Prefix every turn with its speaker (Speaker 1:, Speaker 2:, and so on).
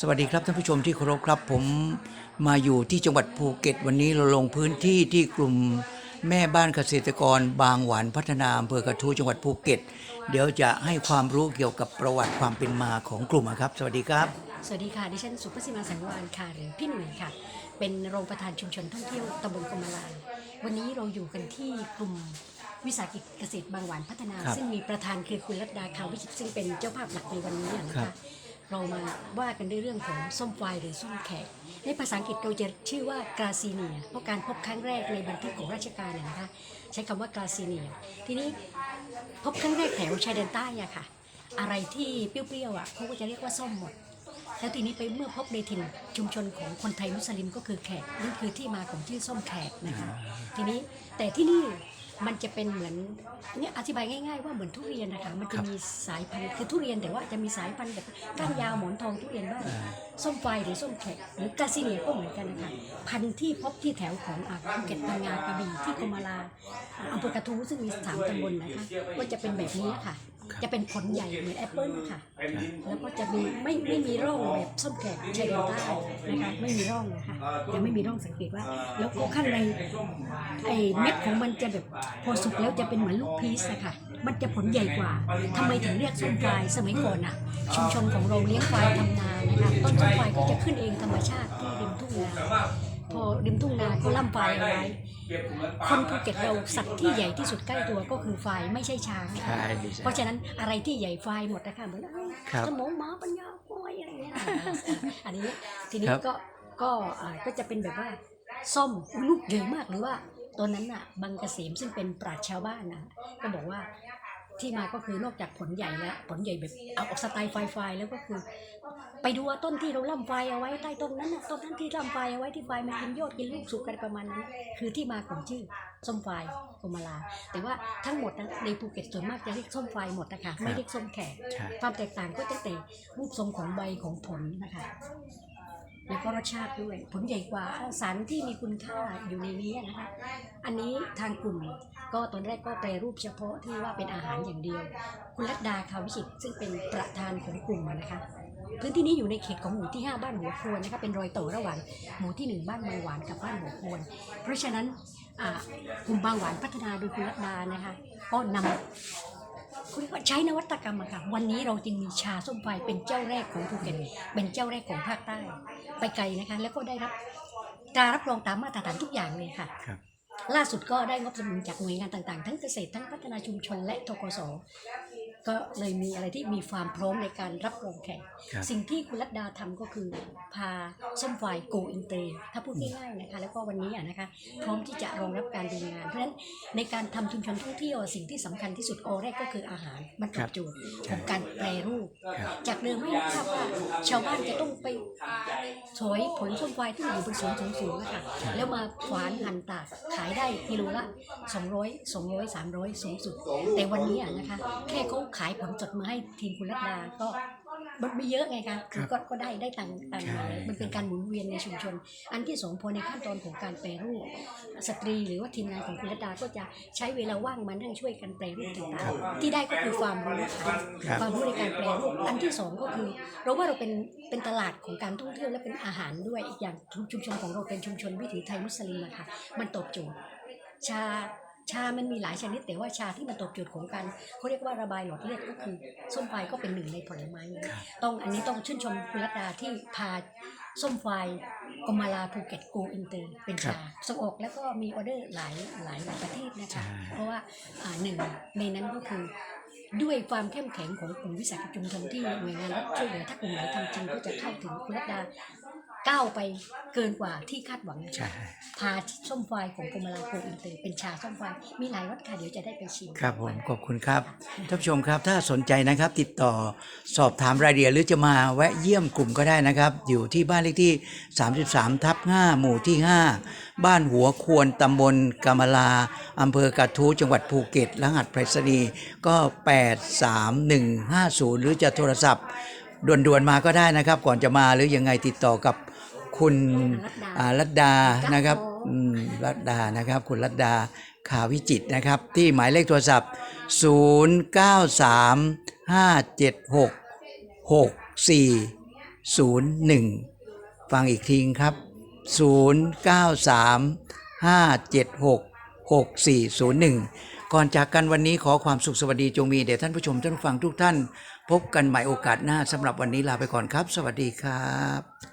Speaker 1: สวัสดีครับท่านผู้ชมที่เคารพครับ ผมมาอยู่ที่จังหวัดภูเก็ต วันนี้เราลงพื้นที่ที่กลุ่มแม่บ้านเกษตรกร บางหวานพัฒนาอำเภอกระทู้จังหวัดภูเก็ต เดี๋ยวจะให้ความรู้เกี่ยวกับประวัติความเป็นมาของกลุ่มนะครับ สวัสดีครับ
Speaker 2: สวัสดีค่ะ ดิฉันสุภสิมาสังวานค่ะหรือพี่หนุ่ยค่ะ เป็นรองประธานชุมชนท่องเที่ยวตำบลกรมลานวันนี้เราอยู่กันที่กลุ่มวิสาหกิจเกษตรบางหวานพัฒนา
Speaker 1: ครับ
Speaker 2: ซึ่งมีประธานคือคุณรัตดาขาววิจิตรซึ่งเป็นเจ้าภาพหลักในวันนี้นะ
Speaker 1: ครั
Speaker 2: คะ
Speaker 1: บ
Speaker 2: เรามาว่ากันในเรื่องของส้มไฟหรือส้มแขก ในภาษาอังกฤษเราจะชื่อว่ากราซีเนีย เพราะการพบครั้งแรกในบันทึกของราชการนะนะคะใช้คำว่ากราซีเนีย ทีนี้พบครั้งแรกแถวชายแดนใต้อะค่ะ อะไรที่เปรี้ยวๆอะเขาก็จะเรียกว่าส้มหมด แล้วทีนี้ไปเมื่อพบในถิ่นชุมชนของคนไทยมุสลิมก็คือแขกนั่นคือที่มาของชื่อส้มแขกนะคะทีนี้แต่ที่นี่มันจะเป็นเหมือนเนี่ยอธิบายง่ายๆว่าเหมือนทุเรียนนะคะมันจะมีสายพันธุ์คือทุเรียนแต่ว่าจะมีสายพันธุ์แบบก้านยาวหมอนทองทุเรียนบ้างส้มไฟหรือส้มแขกหรือกาซิเนียก็เหมือนกันนะคะพันธุ์ที่พบที่แถวของอ่าวภูเก็ตพังงากระบี่ที่กรมลาอำเภอกระทู้ซึ่งมีสามตำบลนะคะก็จะเป็นแบบนี้ค่ะ จะเป็นผลใหญ่เหมือนแอปเปิ้ลค่ะ แล้วก็จะมีไม่ไม่มีร่องแบบส้มแขกชายแดนใต้นะคะไม่มีร่องนะคะจะไม่มีร่องสังเกตว่า แล้วก็ข้างในไอ้เม็ดของมันจะแบบพอสุกแล้วจะเป็นเหมือนลูกพีชนะคะมันจะผลใหญ่กว่าทำไมถึงเรียกส้มปลายสมัยก่อนอะ ชุมชนของเราเลี้ยงควายทำนานะคะต้นส้มปลายก็จะขึ้นเองธรรมชาติที่ริมทุ่งนา พอริมทุ่งนาก็ล่ำควายเอาไว้คนภูเก็ตเราสัตว์ที่ใหญ่ที่สุดใกล้ตัวก็คือควายไม่ใช่ช้าง
Speaker 1: ใช่
Speaker 2: เพราะฉะนั้นอะไรที่ใหญ่ไฟหมดนะคะเหมือนเอ้ย
Speaker 1: ครับ
Speaker 2: สมองหมาปัญญาควายอะไรเงี้ยอันนี้ทีนี้
Speaker 1: ครับ
Speaker 2: ก็ก็อ่าก็จะเป็นแบบว่าส้มลูกใหญ่มากหรือว่าตอนนั้นน่ะบางเกษมซึ่งเป็นปราชญ์ชาวบ้านนะก็บอกว่า ที่มาก็คือนอกจากผลใหญ่แล้วผลใหญ่แบบเอาออกสไตล์ไฟไฟแล้วก็คือ ไปดูว่าต้นที่เราล่ำไฟเอาไว้ใต้ต้นนั้นน่ะต้นนั้นที่ล่ำไฟเอาไว้ที่ไฟมันกินยอดกินลูกสุกกันประมาณนั้นคือที่มาของชื่อส้มไฟโกมาลา แต่ว่าทั้งหมดนะในภูเก็ตส่วนมากจะเรียกส้มไฟหมดนะคะไม่เรียกส้มแขก
Speaker 1: ใช่
Speaker 2: ความแตกต่างก็ตั้งแต่รูปทรงของใบของผลนะคะ แล้วก็รสชาติด้วย ผลใหญ่กว่าสารที่มีคุณค่าอยู่ในนี้นะคะ อันนี้ทางกลุ่มก็ตอนแรกก็แปรรูปเฉพาะที่ว่าเป็นอาหารอย่างเดียว คุณรัตดาคาวิจิตซึ่งเป็นประธานของกลุ่มนะคะพื้นที่นี้อยู่ในเขตของหมู่ที่ 5 บ้านหัวควรนะคะเป็นรอยต่อระหว่างหมู่ที่ 1 บ้านบางหวานกับบ้านหัวควร เพราะฉะนั้นกลุ่มบางหวานพัฒนาโดยคุณรัตดานะคะก็นำ คุณเรียกว่าใช้นวัตกรรมอะค่ะวันนี้เราจึงมีชาส้มไฟเป็นเจ้าแรกของภูเก็ตเป็นเจ้าแรกของภาคใต้ ไปไกลนะคะ แล้วก็ได้รับการรับรองตามมาตรฐานทุกอย่างเลยค่ะ
Speaker 1: ครับ
Speaker 2: ล่าสุดก็ได้งบสนับสนุนจากหน่วยงานต่างๆ ทั้งเกษตรทั้งพัฒนาชุมชนและทกส ก็เลยมีอะไรที่มีความพร้อมในการรับรองแขก
Speaker 1: ครับ
Speaker 2: สิ่งที่คุณรัตดาทำก็คือพาส้มไฟโกอินเตอร์ถ้าพูดง่ายๆนะคะ แล้วก็วันนี้อะนะคะ พร้อมที่จะรองรับการดูงาน เพราะฉะนั้นในการทำชุมชนท่องเที่ยวสิ่งที่สำคัญที่สุดออแรกก็คืออาหารมันตอบโจทย์ของการแปรรูป
Speaker 1: ครับ
Speaker 2: จากเดิมไม่ทราบว่าชาวบ้านจะต้องไปสอยผลส้มไฟที่อยู่บนสวนสูงๆนะคะแล้วมาขวานหั่นตากขายได้กิโลละ 200 200 300 สูงสุด แต่วันนี้อะนะคะ แค่เขาขายผลสดมาให้ทีมคุณรัตดาก็มันไม่เยอะไงคะคือก็ก็ได้ได้ตังค์ตังค์มาเลยมันเป็นการหมุนเวียนในชุมชน อันที่สองพอในขั้นตอนของการแปรรูปสตรีหรือว่าทีมงานของคุณรัตดาก็จะใช้เวลาว่างมานั่งช่วยกันแปรรูปต่างๆที่ได้ก็คือความรู้ค่ะ
Speaker 1: ครับ
Speaker 2: ความรู้ในการแปรรูปอันที่สองก็คือเราว่าเราเป็นเป็นตลาดของการท่องเที่ยวและเป็นอาหารด้วยอีกอย่างชุมชนของเราเป็นชุมชนวิถีไทยมุสลิมอะค่ะมันตอบโจทย์ชา ชามันมีหลายชนิดแต่ว่าชาที่มันตอบโจทย์ของการเขาเรียกว่าระบายหลอดเลือดก็คือส้มไฟก็เป็นหนึ่งในผลไม้นะต้องอันนี้ต้องชื่นชมคุณรัตดาที่พาส้มไฟกมาลาภูเก็ตโกอินเตอร์เป็นชาส่งออกแล้วก็มีออเดอร์หลายหลายหลายประเทศนะคะ
Speaker 1: ใช่
Speaker 2: เพราะว่าอ่าหนึ่งในนั้นก็คือด้วยความเข้มแข็งของกลุ่มวิสาหกิจชุมชนที่หน่วยงานรัฐช่วยเหลือถ้ากลุ่มไหนทำจริงก็จะเข้าถึงคุณรัตดา ก้าวไปเกินกว่าที่คาดหวังนะคะ
Speaker 1: ใช่
Speaker 2: พาส้มไฟของกรมลาโกอินเตอร์เป็นชาส้มไฟมีหลายรสค่ะเดี๋ยวจะได้ไปชิม
Speaker 1: ครับผมขอบคุณครับท่านผู้ชมครับถ้าสนใจนะครับ ติดต่อสอบถามรายละเอียดหรือจะมาแวะเยี่ยมกลุ่มก็ได้นะครับ อยู่ที่บ้านเลขที่ 33 ทับ5หมู่ที่ 5 บ้านหัวควรตำบลกำมะลาอำเภอกระทู้จังหวัดภูเก็ตรหัสไปรษณีย์ก็ 83150 หรือจะโทรศัพท์ด่วนๆมาก็ได้นะครับ ก่อนจะมาหรือยังไงติดต่อกับ คุณอ่ารัตดานะครับอืมรัตดานะครับ คุณรัตดาขาวิจิตรนะครับ ที่หมายเลขโทรศัพท์ 0 9 3 5 7 6 6 4 0818976401 ฟังอีกทีครับ 0935766401 ก่อนจากกันวันนี้ขอความสุขสวัสดีจงมีแด่ท่านผู้ชมท่านผู้ฟังทุกท่าน พบกันใหม่โอกาสหน้าสำหรับวันนี้ลาไปก่อนครับ สวัสดีครับ